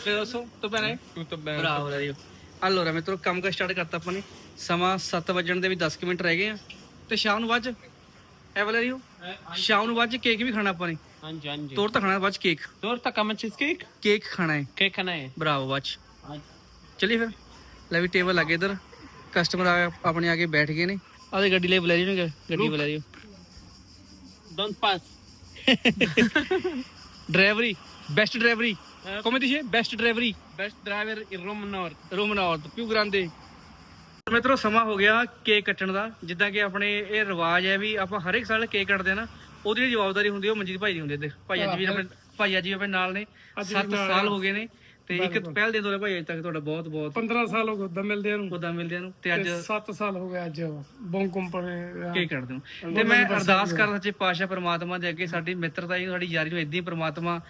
ਤੇ ਦੱਸੋ ਤੋਂ ਬੈਨੇ Tutto bene. Bravo Valerio allora ਮਿੱਤਰੋ ਕੰਮ ਕਾ ਸਟਾਰਟ ਕਰਤਾ ਆਪਾਂ ਨੇ ਸਮਾਂ 7 ਵਜਣ ਦੇ ਵੀ 10 ਕੁ ਮਿੰਟ ਰਹਿ ਗਏ ਆ ਤੇ ਸ਼ਾਮ ਨੂੰ ਵੱਜ ਐ Valerio? ਸ਼ਾਮ ਨੂੰ ਵੱਜ ਕੇਕ ਵੀ ਖਾਣਾ ਆਪਾਂ ਨੇ Anji, Anji. ਤੋਰ ਤਾਂ ਖਾਣਾ ਵੱਜ cake Torta, come cheesecake? Cake ਖਾਣਾ ਹੈ Che canai? ਬਰਾਵੋ ਵੱਜ ਚਲਿਏ ਫਿਰ ਲੈ ਵੀ ਟੇਬਲ ਲੱਗੇ ਇਧਰ ਕਸਟਮਰ ਆ ਆਪਣੇ ਆ ਕੇ ਬੈਠ ਗਏ ਨੇ ਆਦੇ ਗੱਡੀ ਲਈ Valerio ਨੇ ਗੱਡੀ Valerio. Don't pass. ਡਰਾਈਵਰੀ ਬੈਸਟ ਡਰਾਈਵਰੀ come dice ਬੈਸਟ ਡਰਾਈਵਰੀ Best driver in Rome North. Rome north ਪਿਊ ਗ੍ਰਾਂਦੇ ਮਿੱਤਰੋ ਸਮਾਂ ਹੋ ਗਿਆ ਕੇਕ ਕੱਟਣ ਦਾ। ਜਿੱਦਾਂ ਕਿ ਆਪਣੇ ਇਹ ਰਿਵਾਜ ਹੈ ਵੀ ਆਪਾਂ ਹਰ ਇੱਕ ਸਾਲ ਕੇਕ ਕੱਟਦੇ ਆ ਨਾ ਉਹਦੀ ਜਿਹੜੀ ਜਵਾਬਦਾਰੀ ਹੁੰਦੀ ਹੈ ਉਹ ਮਨਜੀਤ ਭਾਈ ਦੀ ਹੁੰਦੀ ਹੈ ਦੇਖ ਭਾਈ ਅੱਜ ਵੀ ਆਪਣੇ ਭਾਈ ਅੱਜ ਵੀ ਆਪਣੇ ਨਾਲ ਨੇ। 7 ਸਾਲ ਹੋ ਗਏ ਨੇ। ਤੇ ਇੱਕ ਪਹਿਲ ਦੇ ਦੋਲੇ ਭਾਈ ਅੱਜ ਤੱਕ ਤੁਹਾਡਾ ਬਹੁਤ ਬਹੁਤ 15 ਸਾਲ ਹੋ ਗਏ ਉਦਾਂ ਮਿਲਦੇ ਨੂੰ। ਉਦਾਂ ਮਿਲਦੇ ਨੂੰ। ਤੇ ਅੱਜ 7 ਸਾਲ ਹੋ ਗਏ ਅੱਜ ਬੌਂ ਕੰਪਨੀ ਕੇਕ ਕੱਟਦੇ ਨੂੰ ਤੇ ਮੈਂ ਅਰਦਾਸ ਕਰਦਾ ਸੱਚੇ ਪਾਤਸ਼ਾਹ ਪ੍ਰਮਾਤਮਾ ਦੇ ਅੱਗੇ ਸਾਡੀ ਮਿੱਤਰਤਾ ਹੀ ਸਾਡੀ ਯਾਰੀ ਨੂੰ ਇਦਾਂ ਹੀ ਪ੍ਰਮਾਤਮਾ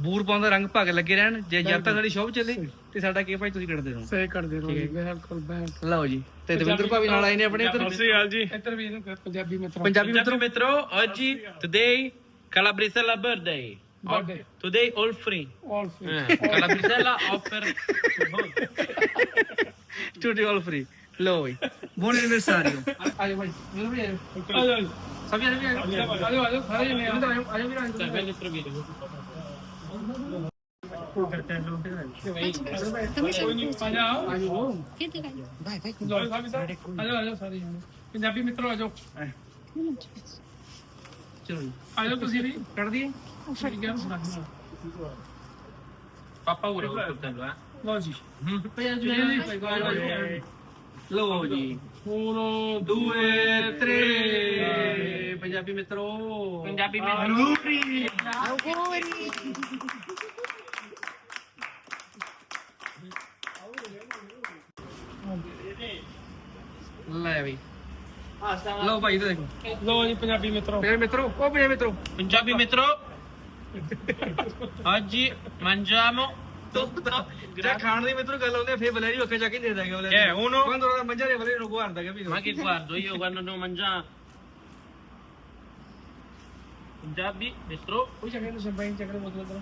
ਬੂਰ ਪਾਉਂਦਾ ਰੰਗ ਭਾਗ ਲੱਗੇ ਰਹਿਣ। ਜੇ ਜਦ ਤੱਕ ਸਾਡੀ ਸ਼ੋਭ ਚੱਲੇ ਤੇ ਸਾਡਾ ਕੇਕ ਭਾਈ ਤੁਸੀਂ ਕੱਟਦੇ ਰਹੋ। ਸਹੀ ਕਰਦੇ ਰਹੋ ਜੀ ਬਿਲਕੁਲ ਬਿਲਕੁਲ। ਲਓ ਜੀ ਤੇ ਦਵਿੰਦਰ ਭਾਵੇਂ ਨਾਲ ਆਏ ਨੇ ਆਪਣੇ ਇੱਧਰ ਇੱਧਰ ਵੀ ਇਹਨੂੰ ਕਹਿ ਪੰਜਾਬੀ ਮਿੱਤਰ। ਪੰਜਾਬੀ ਮਿੱਤਰੋ। Metro, oggi, today, Calabrisella birthday. Birthday. Today, all free. Free Eh, Calabrisella offer studio all free ਲਓ ਬਈ ਬੋਨ ਐਨਵਰਸਾਰੀਓ ਆਜੋ ਭਾਈ ਮੈਨੂੰ ਵੀ ਆਜੋ ਸਭ ਵੀ ਆਜੋ ਆਜੋ ਆਜੋ ਸਾਰੇ ਜਣੇ ਆਜੋ ਆਜੋ ਆਜੋ ਵੀਰ ਆਜੋ ਆਜੋ ਲੋ ਆ ਜਾਓ ਸਾਰੇ ਜਣੇ ਪੰਜਾਬੀ ਮਿੱਤਰੋ ਆ ਜਾਓ ਚਲੋ ਜੀ। ਆ ਜਾਓ ਤੁਸੀਂ ਵੀ ਕੱਢ ਦਈਏ। ਠੀਕ ਹੈ Fa paura quel coltello, eh? ਲੋ ਜੀ। ਭਾਈ ਆਜੋ ਆਜੋ ਲਓ ਜੀ। 1 2 3 ਪੰਜਾਬੀ ਮਿੱਤਰੋ। Punjabi Metro. ਲੈ ਬਈ ਲਓ ਭਾਈ ਇਧਰ ਦੇਖੋ ਲੋ ਜੀ ਪੰਜਾਬੀ ਮਿੱਤਰੋ ਮੇਰੇ ਮਿੱਤਰੋ ਉਹ ਪੰਜਾਬੀ ਮਿੱਤਰੋ Punjabi Metro. Oggi mangiamo ਜੇ ਖਾਣ ਦੀ ਮਿੱਤਰੋ ਗੱਲ ਆਉਂਦੀ ਆ ਫੇਰ ਬਲੈਰੀ ਅੱਖੇ ਜਾ ਕੇ ਦੇ ਦਾਂਗੇ ਬਲੈਰੀ Eh, uno. quando da mangiare ਬਲੈਰੀ ਨੂੰ ਗੁਆਰਦਾ ਕਿ Ma che guardo io quando devo mangiare? Punjabi Metro. ਕੋਈ ਚੱਕਰ ਨਹੀਂ ਸੰਭਾਈ ਚੱਕਰ ਬੋਤਲ ਕਰੋ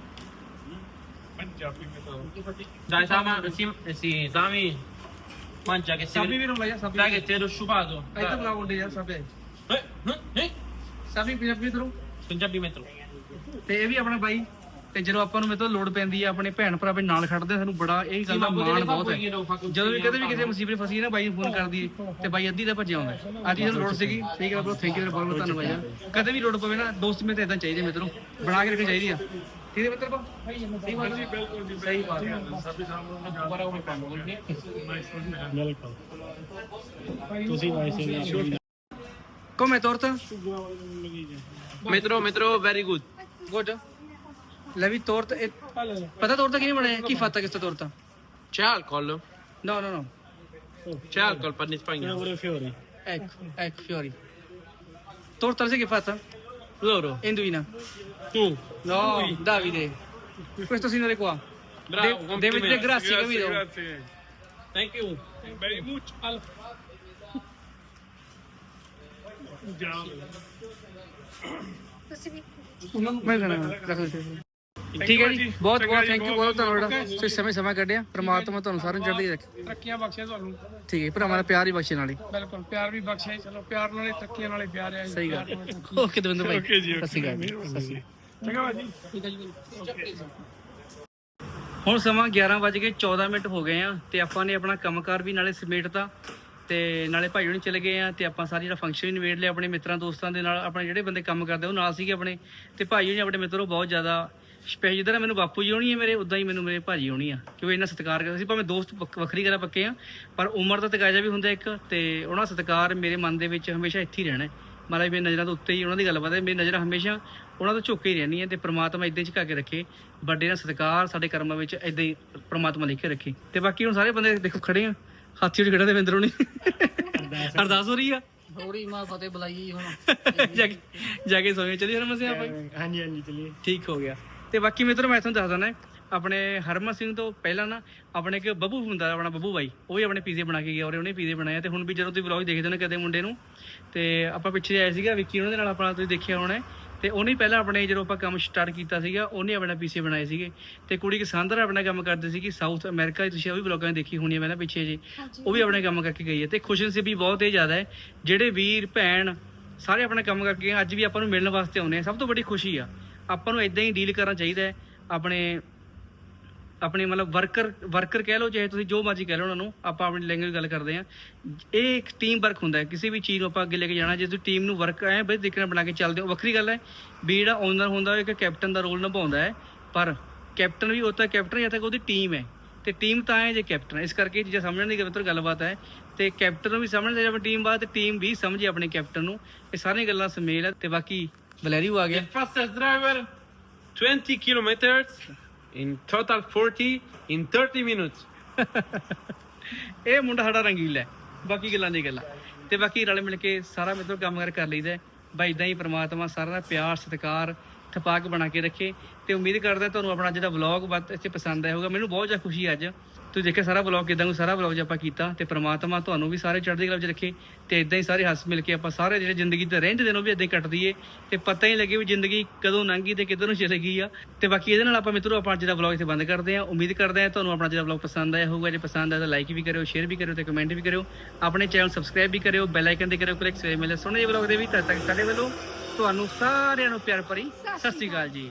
Dai, Sama, sì, eh, sì, Sami. Mangia che. ਵੀ ਨੂੰ ਲੈ ਜਾ ਸਾਬੀ Dai che sei ero sciupato. ਇੱਧਰ ਬੁਲਾ ਮੁੰਡੇ ਯਾਰ ਸਾਬੀ Eh, eh. ਸਾਬੀ ਪੰਜਾਬੀ ਮਿੱਤਰੋ Punjabi Metro. ਤੇ ਇਹ ਵੀ ਆਪਣਾ ਬਾਈ ਤੇ ਜਦੋਂ ਆਪਾਂ ਨੂੰ ਮੇਤੋਂ ਲੋੜ ਪੈਂਦੀ ਆ ਆਪਣੇ ਭੈਣ ਭਰਾ ਵੀ ਨਾਲ ਖੜਦੇ ਸਾਨੂੰ ਬੜਾ ਇਹ ਗੱਲ ਦਾ ਮਾਣ ਬਹੁਤ ਹੈ ਜਦੋਂ ਵੀ ਕਦੇ ਵੀ ਕਿਸੇ ਮੁਸੀਬਤ ਫਸੀ ਨਾ ਬਾਈ ਫੋਨ ਕਰਦੀ ਤੇ ਬਾਈ ਅੱਧੀ ਦਾ ਭੱਜਿਆ ਆਉਂਦਾ ਅੱਜ ਸਾਨੂੰ ਲੋੜ ਸੀਗੀ ਠੀਕ ਹੈ ਬ్రో ਥੈਂਕ ਯੂ ਬਹੁਤ ਬਹੁਤ ਧੰਨਵਾਦ ਯਾਰ ਕਦੇ ਵੀ ਲੋੜ ਪਵੇ ਨਾ ਦੋਸਤ ਮੇ ਤਾਂ ਇਦਾਂ ਚਾਹੀਦੇ ਮਿੱਤਰੋ ਬਣਾ ਕੇ ਰੱਖਣੀ ਚਾਹੀਦੀ ਆ ਠੀਕ ਹੈ ਮਿੱਤਰ ਕੋ ਸਹੀ ਬਾਤ ਹੈ ਬਿਲਕੁਲ ਸਹੀ ਬਾਤ ਹੈ Come torta? Metro, Metro, very good. Good. ਲੈ ਵੀ torta ਇਹ ਪਤਾ torta ਕਿਵੇਂ ਬਣਿਆ ਕੀ ਫਾਤਾ ਕਿਸ torta? C'è alcol? No, no, no. C'è alcol per in Spagna? Ecco, ecco fiori. Torta sai che fatta? Loro. Enduina. Tu. No, Davide. Pues Questo signore qua. Bravo, De- dire grazie, Grazie. Thank you. Very much. Al- ਠੀਕ ਹੈ ਜੀ। ਬਹੁਤ ਬਹੁਤ thank you ਬਹੁਤ ਧੰਨਵਾਦ। ਤੁਸੀਂ ਸਮੇਂ ਸਮਾਂ ਕੱਢਿਆ। ਪ੍ਰਮਾਤਮਾ ਤੁਹਾਨੂੰ ਸਾਰਿਆਂ ਨੂੰ ਚੜ੍ਹਦੀ ਰੱਖੇ। ਤਰੱਕੀਆਂ ਬਖਸ਼ੇ ਤੁਹਾਨੂੰ। ਠੀਕ ਹੈ। ਭਰਾਵਾਂ ਦਾ ਪਿਆਰ ਹੀ ਬਖਸ਼ੇ ਨਾਲ ਹੀ। ਬਿਲਕੁਲ ਪਿਆਰ ਵੀ ਬਖਸ਼ੇ। ਚਲੋ ਪਿਆਰ ਨਾਲੇ ਤਰੱਕੀਆਂ ਨਾਲੇ ਪਿਆਰ ਹੈ। ਸਹੀ ਗੱਲ। ਓਕੇ ਦਵਿੰਦਰ ਭਾਈ। ਓਕੇ ਜੀ ਸਤਿ ਸ਼੍ਰੀ ਅਕਾਲ ਚੰਗਾ ਭਾਜੀ। ਹੁਣ ਸਮਾਂ 11 ਵੱਜ ਕੇ 14 ਮਿੰਟ ਹੋ ਗਏ ਆ ਤੇ ਆਪਾਂ ਨੇ ਆਪਣਾ ਕੰਮਕਾਰ ਵੀ ਨਾਲੇ ਸਮੇਟਤਾ ਤੇ ਨਾਲੇ ਭਾਈ ਹੋਣੀ ਚਲੇ ਗਏ ਆ ਤੇ ਆਪਾਂ ਸਾਰੀ ਜਿਹੜਾ ਫੰਕਸ਼ਨ ਵੀ ਨਿਬੇੜ ਲਿਆ ਆਪਣੇ ਮਿੱਤਰਾਂ ਦੋਸਤਾਂ ਦੇ ਨਾਲ। ਆਪਣੇ ਜਿਹੜੇ ਬੰਦੇ ਕੰਮ ਕਰਦੇ ਉਹ ਨਾਲ ਸੀਗੇ ਆਪਣੇ। ਤੇ ਭਾਈ ਹੋਣੀ ਆਪਣੇ ਮਿੱਤਰੋ ਬਹੁਤ ਜ਼ਿਆਦਾ ਸਪੈਸ਼ਲ ਜਿੱਦਾਂ ਮੈਨੂੰ ਬਾਪੂ ਜੀ ਹੋਣੀ ਹੈ ਮੇਰੇ ਉਦਾਂ ਹੀ ਮੈਨੂੰ ਮੇਰੇ ਭਾਜੀ ਹੋਣੀ ਆ। ਕਿਉਂਕਿ ਇਹਨਾਂ ਸਤਿਕਾਰ ਕਰਦੇ ਸੀ ਭਾਵੇਂ ਦੋਸਤ ਵੱਖ- ਵੱਖਰੀ ਗੱਲ ਪੱਕੇ ਆ ਪਰ ਉਮਰ ਦਾ ਤਕਾਜ਼ਾ ਵੀ ਹੁੰਦਾ ਇੱਕ ਤੇ ਉਹਨਾਂ ਦਾ ਸਤਿਕਾਰ ਮੇਰੇ ਮਨ ਦੇ ਵਿੱਚ ਹਮੇਸ਼ਾ ਇੱਥੇ ਹੀ ਰਹਿਣਾ ਹੈ। ਮਹਾਰਾਜ ਮੇਰੀ ਨਜ਼ਰਾਂ ਤੋਂ ਉੱਤੇ ਹੀ ਉਹਨਾਂ ਦੀ ਗੱਲਬਾਤ ਹੈ ਮੇਰੀ ਨਜ਼ਰਾਂ ਹਮੇਸ਼ਾ ਉਹਨਾਂ ਤੋਂ ਝੁੱਕ ਹੀ ਰਹਿਣੀ ਹੈ ਤੇ ਪ੍ਰਮਾਤਮਾ ਇਦਾਂ ਹੀ ਝੁਕਾ ਕੇ ਰੱਖੇ ਵੱਡੇ ਦਾ ਸਤਿਕਾਰ ਸਾਡੇ ਕਰਮਾਂ ਵਿੱਚ ਇਦਾਂ ਹੀ ਪ੍ਰਮਾਤਮਾ ਲਿਖ ਕੇ ਰੱਖੇ। ਤੇ ਬਾਕੀ ਹੁਣ ਸਾਰੇ ਬੰਦੇ ਦੇਖੋ ਖੜੇ ਆ ਹਾਥੀ ਵਿੱਚ ਖੜਾ ਦੇਵਿੰਦਰ ਹੋਣੀ। ਅਰਦਾਸ ਹੋ ਰਹੀ ਆ? ਥੋੜੀ ਮਾਂ ਫਤਿਹ ਬੁਲਾਈ ਹੁਣ। ਜਾ ਕੇ ਜਾ ਕੇ ਸੋਏ ਚਲੀ ਹਰਮਨ ਸਿੰਘ ਆਪਾਂ। ਹਾਂਜੀ ਹਾਂਜੀ ਚਲਿਏ। ਠੀਕ ਹੋ ਗਿਆ। ਤੇ ਬਾਕੀ ਮਿੱਤਰੋ ਮੈਂ ਤੁਹਾਨੂੰ ਦੱਸ ਦਿੰਦਾ ਆਪਣੇ ਹਰਮਨ ਸਿੰਘ ਤੋਂ ਪਹਿਲਾਂ ਨਾ ਆਪਣੇ ਇੱਕ ਬੱਬੂ ਹੁੰਦਾ ਆਪਣਾ ਬੱਬੂ ਬਾਈ ਉਹ ਵੀ ਆਪਣੇ ਪੀਜ਼ੇ ਬਣਾ ਕੇ ਗਿਆ ਔਰ ਉਹਨੇ ਪੀਜ਼ੇ ਬਣਾਏ ਤੇ ਹੁਣ ਵੀ ਜਦੋਂ ਤੁਸੀਂ ਵਲੌਗ ਦੇਖਦੇ ਹੋ ਕਦੇ ਮੁੰਡੇ ਨੂੰ ਤੇ ਆਪਾਂ ਪਿੱਛੇ ਆਏ ਸੀਗਾ ਵਿੱਕੀ ਉਹਨਾਂ ਦੇ ਨਾਲ ਆਪਣਾ ਤੁਸੀਂ ਦੇਖਿਆ ਹੋਣਾ ਹੈ। ਤੇ ਉਹਨੇ ਹੀ ਪਹਿਲਾਂ ਆਪਣੇ ਜਦੋਂ ਆਪਾਂ ਕੰਮ ਸਟਾਰਟ ਕੀਤਾ ਸੀਗਾ ਉਹਨੇ ਆਪਣਾ ਪੀਜ਼ੇ ਬਣਾਏ ਸੀਗੇ ਤੇ ਕੁੜੀ ਕਿਸਾਨਦਰ ਆਪਣਾ ਕੰਮ ਕਰਦੀ ਸੀਗੀ ਸਾਊਥ ਅਮਰੀਕਾ ਤੁਸੀਂ ਉਹ ਵੀ ਵਲੌਗਾਂ ਦੇਖੀ ਹੋਣੀ ਹੈ ਪਹਿਲਾਂ ਪਿੱਛੇ ਜੀ ਉਹ ਵੀ ਆਪਣੇ ਕੰਮ ਕਰਕੇ ਗਈ ਹੈ ਤੇ ਖੁਸ਼ਨਸੀਬੀ ਬਹੁਤ ਇਹ ਜ਼ਿਆਦਾ ਹੈ ਜਿਹੜੇ ਵੀਰ ਭੈਣ ਸਾਰੇ ਆਪਣਾ ਕੰਮ ਕਰਕੇ ਅੱਜ ਵੀ ਆਪਾਂ ਨੂੰ ਮਿਲਣ ਵਾਸਤੇ ਆਉਂਦੇ ਆ ਸਭ ਤੋਂ ਵੱਡੀ ਖੁਸ਼ੀ ਆ ਆਪਾਂ ਨੂੰ ਇਦਾਂ ਹੀ ਡੀਲ ਕਰਨਾ ਚਾਹੀਦਾ ਹੈ, ਆਪਣੇ ਆਪਣੇ ਮਤਲਬ ਵਰਕਰ ਵਰਕਰ ਕਹਿ ਲਓ, ਚਾਹੇ ਤੁਸੀਂ ਜੋ ਮਰਜ਼ੀ ਕਹਿ ਲਓ ਉਹਨਾਂ ਨੂੰ, ਆਪਾਂ ਆਪਣੀ ਲੈਂਗੁਏਜ ਗੱਲ ਕਰਦੇ ਆ ਇਹ ਇੱਕ ਟੀਮ ਵਰਕ ਹੁੰਦਾ ਹੈ, ਕਿਸੇ ਵੀ ਚੀਜ਼ ਨੂੰ ਆਪਾਂ ਅੱਗੇ ਲੈ ਕੇ ਜਾਣਾ, ਜੇ ਤੁਸੀਂ ਟੀਮ ਨੂੰ ਵਰਕ ਐ ਬਈ ਦੇਖਣਾ ਬਣਾ ਕੇ ਚੱਲਦੇ ਹੋ, ਵੱਖਰੀ ਗੱਲ ਹੈ, ਵੀ ਜਿਹੜਾ ਓਨਰ ਹੁੰਦਾ ਉਹ ਇੱਕ ਕੈਪਟਨ ਦਾ ਰੋਲ ਨਿਭਾਉਂਦਾ ਹੈ, ਪਰ ਕੈਪਟਨ ਵੀ ਉਹ ਕੈਪਟਨ ਜਦ ਤੱਕ ਉਹਦੀ ਟੀਮ ਹੈ, ਤੇ ਟੀਮ ਤਾਂ ਹੈ ਜੇ ਕੈਪਟਨ ਇਸ ਕਰਕੇ ਇਹ ਸਮਝਣ ਦੀ ਗੱਲ ਗੱਲਬਾਤ ਹੈ, ਤੇ ਕੈਪਟਨ ਨੂੰ ਵੀ ਸਮਝਣਾ ਚਾਹੀਦਾ, ਆਪਣੀ ਟੀਮ ਬਾਅਦ, ਤੇ ਟੀਮ ਵੀ ਸਮਝੇ ਆਪਣੇ ਕੈਪਟਨ ਨੂੰ। ਇਹ ਸਾਰੀਆਂ ਗੱਲਾਂ ਸਮੇਲ ਹੈ, ਤੇ ਬਾਕੀ ਆ ਗਿਆ The fastest driver, 20 kilometers, in total 40 in 30 minutes. ਇਹ ਮੁੰਡਾ ਸਾਡਾ ਰੰਗੀਲਾ ਹੈ ਬਾਕੀ ਗੱਲਾਂ ਦੀ ਗੱਲਾਂ ਤੇ ਬਾਕੀ ਰਲ ਮਿਲ ਕੇ ਸਾਰਾ ਮਿੱਤਰ ਕੰਮ ਕਰ ਕਰ ਲਈਦਾ ਹੈ। ਬਈ ਇਦਾਂ ਹੀ ਪ੍ਰਮਾਤਮਾ ਸਾਰਿਆਂ ਦਾ ਪਿਆਰ ਸਤਿਕਾਰ ਥਪਾਕ ਬਣਾ ਕੇ ਰੱਖੇ ਤੇ ਉਮੀਦ ਕਰਦਾ ਤੁਹਾਨੂੰ ਆਪਣਾ ਜਿਹੜਾ ਵਲੌਗ ਬਹੁਤ ਇੱਥੇ ਪਸੰਦ ਆਇਆ ਹੋਊਗਾ। ਮੈਨੂੰ ਬਹੁਤ ਜ਼ਿਆਦਾ ਖੁਸ਼ੀ ਹੈ ਅੱਜ। ਤੁਸੀਂ ਦੇਖਿਆ ਸਾਰਾ ਵਲੌਗ ਕਿਦਾਂ ਨੂੰ? ਸਾਰਾ ਵਲੌਗ ਜੇ ਆਪਾਂ ਕੀਤਾ ਤੇ ਪ੍ਰਮਾਤਮਾ ਤੁਹਾਨੂੰ ਵੀ ਸਾਰੇ ਚੜ੍ਹਦੀ ਕਲਾ ਵਿੱਚ ਰੱਖੇ ਤੇ ਇਦਾਂ ਹੀ ਸਾਰੇ ਹੱਸ ਮਿਲ ਕੇ ਆਪਾਂ ਸਾਰੇ ਜਿਹੜੇ ਜ਼ਿੰਦਗੀ ਦੇ ਰਹਿੰਦੇ ਦਿਨੋਂ ਵੀ ਇਦਾਂ ਹੀ ਕੱਟ ਦਈਏ ਤੇ ਪਤਾ ਹੀ ਲੱਗੇ ਵੀ ਜ਼ਿੰਦਗੀ ਕਦੋਂ ਲੰਘੀ ਤੇ ਕਿੱਧਰ ਨੂੰ ਚਲੇ ਗਈ ਆ। ਤੇ ਬਾਕੀ ਇਹਦੇ ਨਾਲ ਆਪਾਂ ਮਿੱਤਰੋ, ਆਪਾਂ ਅੱਜ ਦਾ ਵਲੌਗ ਇੱਥੇ ਬੰਦ ਕਰਦੇ ਹਾਂ। ਉਮੀਦ ਕਰਦੇ ਹਾਂ ਤੁਹਾਨੂੰ ਆਪਣਾ ਜਿਹੜਾ ਵਲੌਗ ਪਸੰਦ ਆਇਆ ਹੋਊਗਾ। ਜੇ ਪਸੰਦ ਆਇਆ ਤਾਂ ਲਾਈਕ ਵੀ ਕਰਿਓ ਸ਼ੇਅਰ ਵੀ ਕਰਿਓ ਤੇ ਕਮੈਂਟ ਵੀ ਕਰਿਓ। ਆਪਣੇ ਚੈਨਲ ਸਬਸਕ੍ਰਾਈਬ ਵੀ ਕਰਿਓ ਬੈਲ ਆਈਕਨ ਤੇ ਕਰਿਓ ਕਲਿੱਕ ਸਵੇਰੇ ਮਿਲੇ ਸੋਹਣੇ ਜਿਹੇ ਵਲੌਗ ਦੇ ਵੀ ਤਦ ਤੱਕ ਸਾਡੇ ਵੱਲੋਂ ਤੁਹਾਨੂੰ ਸਾਰਿਆਂ ਨੂੰ ਪਿਆਰ ਭਰੀ ਸਤਿ ਸ਼੍ਰੀ ਅਕਾਲ ਜੀ।